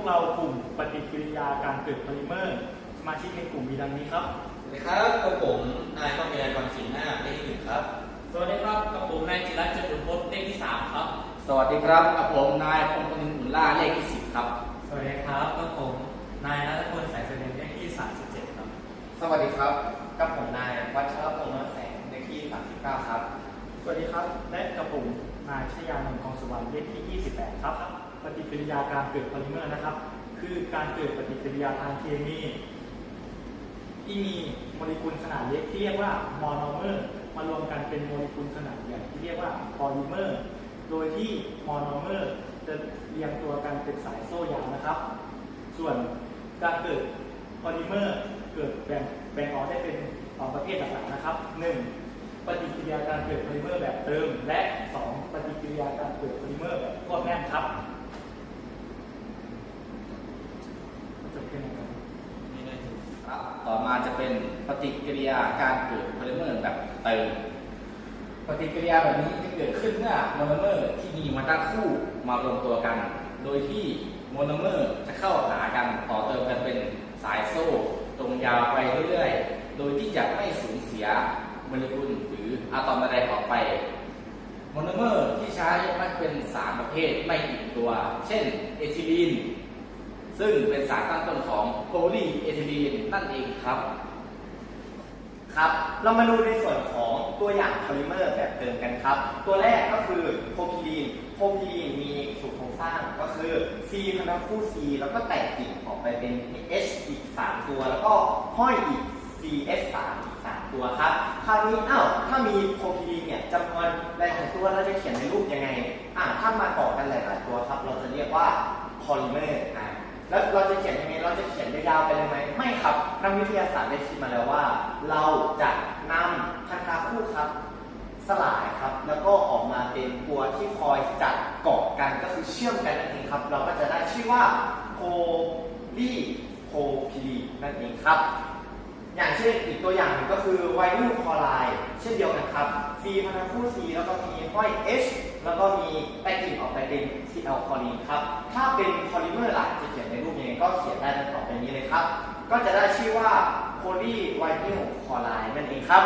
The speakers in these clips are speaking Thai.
วกเรากลุ่มปฏิกิริยาการเกิดโพลิเมอร์ สมาชิกในกลุ่มมีดังนี้ครับ สวัสดีครับกับผมนายกองมีนายกรศิลป์หน้าเลขที่หนึ่งครับ สวัสดีครับกับผมนายจิรัตน์เจริญพจน์เลขที่3ครับ สวัสดีครับกับผมนายพงศ์พนินทร์อุ่นล่าเลขที่สิบครับ สวัสดีครับกับผมนายนัทพลสายเสด็จเลขที่37ครับ สวัสดีครับกับผมนายวัชรพงษ์นแสงเลขที่39ครับ สวัสดีครับ และกระผมนายชยานนท์กองสุวรรณเลขที่28ครับ ปฏิกิริยาการเกิดโพลิเมอร์นะครับ คือการเกิดปฏิกิริยาทางเคมีที่มีโมเลกุลขนาดเล็กที่เรียกว่ามอนอเมอร์มารวมกันเป็นโมเลกุลขนาดใหญ่ที่เรียกว่าพอลิเมอร์โดยที่มอนอเมอร์จะเรียงตัวกันเป็นสายโซ่ยาวนะครับ ส่วนการเกิดพอลิเมอร์เกิดแบ่งแบ่งออกได้เป็นสองประเภทหลักๆนะครับ 1. ปฏิกิริยาการเกิดโพลิเมอร์แบบเติม และ 2. ปฏิกิริยาการเกิดโพลิเมอร์แบบควบแน่นครับจบแค่นี้ครับ นี่เลย ครับ ต่อมาจะ เป็นปฏิกิริยาการเกิดโพลิเมอร์แบบเติมปฏิกิริยาแบบนี้จะเกิดขึ้นเมื่อโมโนเมอร์ที่มีมาตั้งคู่มารวมตัวกัน โดยที่โมโนเมอร์จะเข้าหากันต่อเติมกันเป็นสายโซ่ ตรงยาวไปเรื่อยๆ โดยที่จะไม่สูญเสียโมเลกุลหรืออะตอมใดๆออกไปโมโนเมอร์ที่ใช้มักเป็นสารประเภทไม่อิ่มตัว เช่นเอทิลีนซึ่งเป็นสารตั้งต้นของโพลีเอทิลีนนั่นเองครับ ครับ เรามาดูในส่วนของตัวอย่างโพลิเมอร์แบบเดิมกันครับ ตัวแรกก็คือโพพิลีนโพพิลีนมีสูตรโครงสร้างก็คือ C พันธคู่ C แล้วก็แตกกิ่งออกไปเป็น H อีก 3 ตัว แล้วก็ห้อยอีก CS 3 อีก 3 ตัวครับ คราวนี้อ้าวถ้ามีโพพิลีนเนี่ยจำนวนหลายตัวเราจะเขียนในรูปยังไง อ่าถ้ามาต่อกันหลายๆตัวครับ เราจะเรียกว่าโพลิเมอร์อ่าแล้วเราจะเขียนยังไง เราจะเขียนยาวไปเลยไหม ไม่ครับ นักวิทยาศาสตร์ได้คิดมาแล้วว่า เราจะนำพันธะคู่ครับ สลายครับ แล้วก็ออกมาเป็นตัวที่คอยจัดเกาะกันก็คือเชื่อมกันนั่นเองครับ เราก็จะได้ชื่อว่าโพลีโพพิลีนั่นเองครับ อย่างเช่นอีกตัวอย่างหนึ่งก็คือไวนิลคลอไรด์เช่นเดียวกันครับ C พันธะคู่ C แล้วก็มีห้อย H แล้วก็มีแตกกิ่งออกไปเป็น Cl คอลีนครับ ถ้าเป็นพอลิเมอร์หลักจะเขียนในรูปยังไงก็เขียนได้ต่อไปนี้เลยครับ ก็จะได้ชื่อว่า โพลีไวนิลคลอไรด์นั่นเองครับ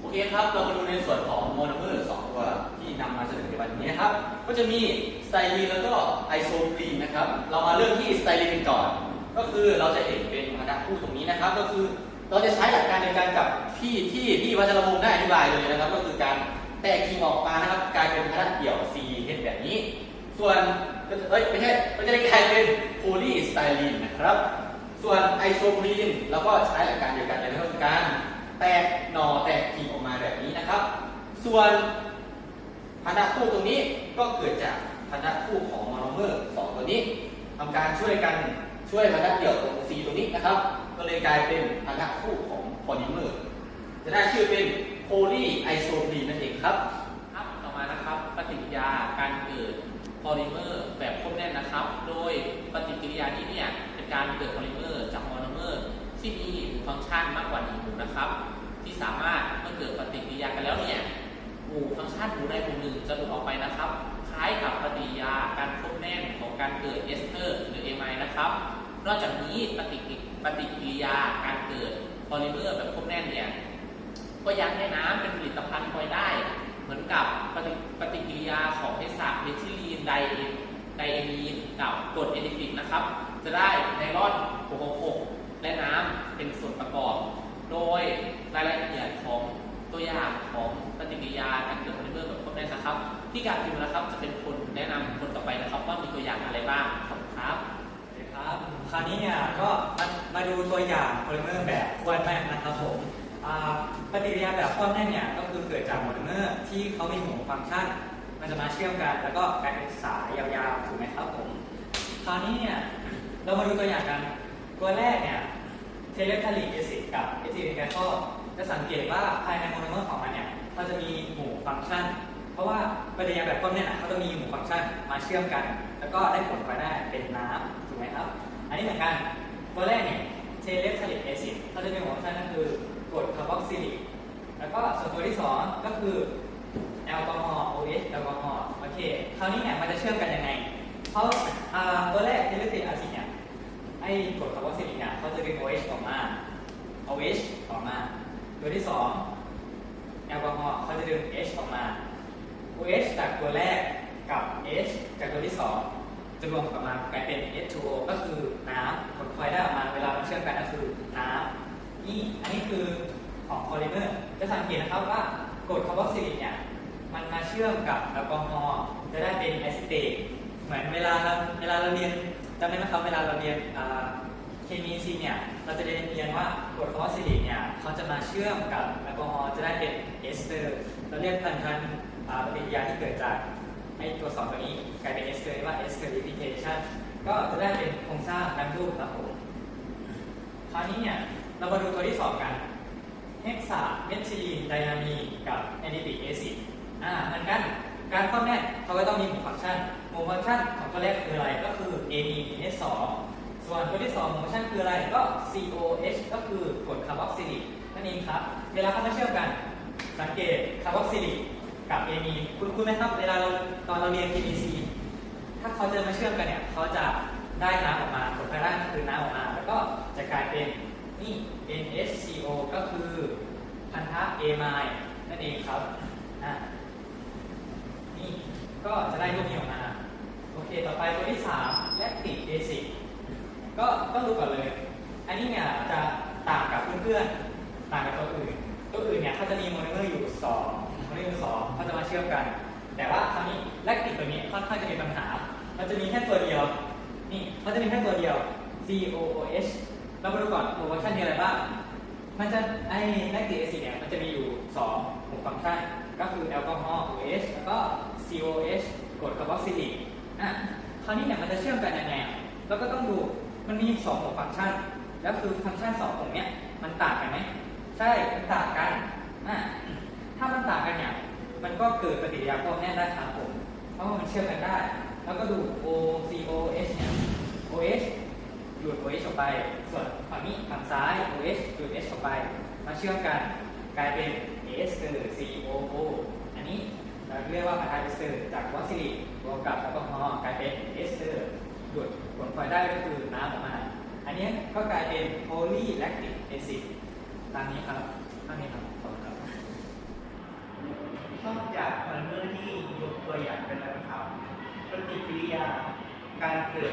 โอเคครับ เรามาดูในส่วนของโมโนเมอร์สองตัวที่นำมาเสนอในวันนี้นะครับ ก็จะมีสไตรีนแล้วก็ไอโซปรีนนะครับ เรามาเริ่มที่สไตรีนก่อน ก็คือเราจะเห็นเป็นพันธะคู่ตรงนี้นะครับ ก็คือเราจะใช้หลักการเดียวกันกับที่ที่ที่วัชรพงศ์ได้อธิบายเลยนะครับ ก็คือการแตกคีมออกมานะครับกลายเป็นพันธะเดี่ยว C เห็นแบบนี้ ส่วนเอ้ยไม่ใช่มันจะได้กลายเป็นโพลีสไตรีนนะครับ ส่วนไอโซปรีนเราก็ใช้หลักการเดียวกันเลยนะครับการแตกหน่อแตกกิ่งออกมาแบบนี้นะครับ ส่วนพันธะคู่ตรงนี้ก็เกิดจากพันธะคู่ของโมโนเมอร์สองตัวนี้ทำการช่วยกันช่วยพันธะเดี่ยวตรง C ตรงนี้นะครับ ก็เลยกลายเป็นพันธะคู่ของโพลิเมอร์จะได้ชื่อเป็นโพลีไอโซปรีนนั่นเองครับครับต่อมานะครับปฏิกิริยาการเกิดโพลิเมอร์แบบควบแน่นนะครับ โดยปฏิกิริยานี้เนี่ยเป็นการเกิดโพลิเมอร์ ที่มีฟังก์ชันมากกว่าหนึ่งหมู่นะครับ ที่สามารถเมื่อเกิดปฏิกิริยากันแล้วเนี่ยหมู่ฟังก์ชันหมู่ใดหมู่หนึ่งจะหลุดออกไปนะครับ คล้ายกับปฏิกิริยาการควบแน่นของการเกิดเอสเตอร์หรือเอไมนะครับ นอกจากนี้ปฏิกิปฏิกิริยาการเกิดโพลิเมอร์แบบควบแน่นเนี่ยก็ยังให้น้ำเป็นผลิตภัณฑ์พลอยได้ เหมือนกับปฏิปฏิกิริยาของเภสัชเมทิลีนไดเอไดเอมีนกับกรดเอดิฟิกนะครับ จะได้ไนลอนโคโคก และน้ำเป็นส่วนประกอบ โดยรายละเอียดของตัวอย่างของปฏิกิริยาการเกิดโพลิเมอร์แบบครบแน่นนะครับ ที่การพิมพ์นะครับจะเป็นคนแนะนำคนต่อไปนะครับ ว่ามีตัวอย่างอะไรบ้างครับสวัสดีครับคราวนี้เนี่ยก็มามาดูตัวอย่างโพลิเมอร์แบบควบแน่นนะครับผมปฏิกิริยาแบบควบแน่นเนี่ยก็คือเกิดจากโพลิเมอร์ที่เขามีหมู่ฟังก์ชันมันจะมาเชื่อมกัน แล้วก็กลายเป็นสายยาวๆถูกไหมครับผมคราวนี้เนี่ยเรามาดูตัวอย่างกัน ตัวแรกเนี่ยเทเลทาลีเอซิดกับเอทิลีนแกลคอลจะสังเกตว่าภายในโมโนเมอร์ของมันเนี่ยเขาจะมีหมู่ฟังก์ชัน เพราะว่าปฏิกิริยาแบบควบแน่นะเขาจะมีหมู่ฟังก์ชันมาเชื่อมกัน แล้วก็ได้ผลไปได้เป็นน้ำถูกไหมครับ อันนี้เหมือนกันตัวแรกเนี่ยเทเลทาลิกแอซิดเขาจะมีหัวฟังก์ชันก็คือกรดคาร์บอกซิลิกแล้วก็ส่วนตัวที่สองก็คือแอลกอฮอล์ OH แอลกอฮอล์โอเคคราวนี้เนี่ยมันจะเชื่อมกันยังไงเพราะตัวแรกเทเลฟอ้ก รดคาร์บอกซิลิกเนี่ยเขาจะดึง OH ออกมา OH ออกมา ตัวที่สองแอลกอฮอล์เขาจะดึง H ออกมา OH จากตัวแรกกับ H จากตัวที่สองจะรวมกลับมากลายเป็น H2O ก็คือน้ำผลพลอยได้ออกมาเวลามันเชื่อมกันก็คือน้ำนี่อันนี้คือของโพลิเมอร์จะสังเกตนะครับว่ากรดคาร์บอกซิลิกเนี่ยมันมาเชื่อมกับแอลกอฮอล์จะได้เป็นแอซิเตตเหมือนเวลาเราเวลาเราเรียน จำได้ไหมครับเวลาเราเรียนเคมีซีเนี่ยเราจะเรียนเรียนว่ากรดคาร์บอกซิลิกเนี่ยเขาจะมาเชื่อมกับแอลกอฮอล์จะได้เป็นเอสเตอร์เราเรียกพันธุ์พันปฏิกิริยาที่เกิดจากไอตัวสองตัวนี้กลายเป็นเอสเตอร์ว่าเอสเตอริฟิเคชันก็จะได้เป็นโครงสร้างดังรูปครับผมคราวนี้เนี่ยเรามาดูตัวที่สองกันเฮกซาเมทิลีนไดนามีกับแอนิติกเอซิดอ่าเหมือนกัน การเข้าแน่เขาก็ต้องมีหมู่ฟังก์ชันหมู่ฟังก์ชันของตัวแรกคืออะไรก็คือ ADNS2 ส่วนตัวที่2ของฟังก์ชันคืออะไรก็ COH ก็คือกรดคาร์บอกซิลิกนั่นเองครับ เวลาเขามาเชื่อมกัน สังเกตคาร์บอกซิลิกกับเอมีคุณคุณไหมครับเวลาเราตอนเราเรียน PVC ถ้าเขาจะมาเชื่อมกันเนี่ยเขาจะได้น้ำออกมาผลภายได้ก็คือน้ำออกมา แล้วก็จะกลายเป็นนี่ NHCO ก็คือพันธะเอไมล์นั่นเองครับ ก็จะได้รูปนี้ออกมา โอเค ต่อไปตัวที่3แลคติกเบสิกก็ต้องรู้ก่อนเลย อันนี้เนี่ยจะต่างกับเพื่อนๆ ต่างกับตัวอื่น ตัวอื่นเนี่ยเขาจะมีโมโนเมอร์อยู่2โมโนเมอร์อยู่2เขาจะมาเชื่อมกัน แต่ว่าคราวนี้แลคติกตัวนี้ค่อนข้างจะมีปัญหา มันจะมีแค่ตัวเดียว นี่เขาจะมีแค่ตัวเดียว COOH เรามาดูก่อนโปรโมชั่นมีอะไรบ้าง มันจะไอ้แลคติกแอซิเนี่ยมันจะมีอยู่2หมู่ฟังก์ชัน ก็คือแอลกอฮอล์ OH แล้วก็ COH กรดคาร์บอกซิลิกอะคราวนี้เนี่ยมันจะเชื่อมกันยังไงอะเราก็ต้องดูมันมีสองหมู่ฟังก์ชัน แล้วคือฟังก์ชันสองตรงเนี้ยมันต่างกันไหมใช่มันต่างกันอะถ้ามันต่างกันเนี่ยมันก็เกิดปฏิกิริยาพวกแน่ได้ครับผมเพราะว่ามันเชื่อมกันได้ แล้วก็ดู OCOH เนี่ย OH ดูด OH ออกไป ส่วนฝั่งนี้ฝั่งซ้าย OH ดูด H ออกไป มาเชื่อมกันกลายเป็น S คือ COO เรียกว่าพันธะเอสเตอร์จากวัคซีนบวกกับแอลกอฮอล์กลายเป็นเอสเตอร์ดูดผลพลอยได้ก็คือน้ำออกมา อันนี้ก็กลายเป็นโพลีแลคติกแอซิดตามนี้ครับตามนี้ครับขอบคุณครับนอกจากพอลิเมอร์ที่ยกตัวอย่างเป็นแล้วนะครับปฏิกิริยาการเกิด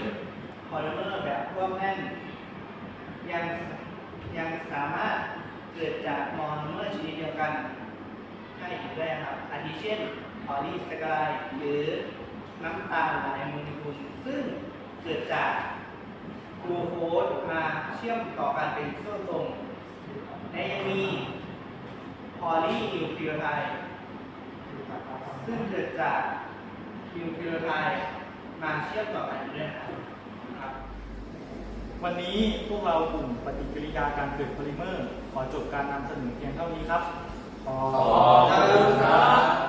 พอลิเมอร์แบบควบแน่น ยังยังสามารถเกิดจากมอโนเมอร์ชนิดเดียวกันได้อีกด้วยครับอาทิเช่น พอลีแซคคาไรด์หรือน้ำตาลหลายโมเลกุลซึ่งเกิดจากกลูโคสมาเชื่อมต่อกันเป็นโซ่ตรงและยังมีพอลีนิวคลีโอไทด์ซึ่งเกิดจากนิวคลีโอไทด์มาเชื่อมต่อกันด้วยนะครับ วันนี้พวกเรากลุ่มปฏิกิริยาการเกิดโพลิเมอร์ ขอจบการนำเสนอเพียงเท่านี้ครับ ขอบขอบคุณครับ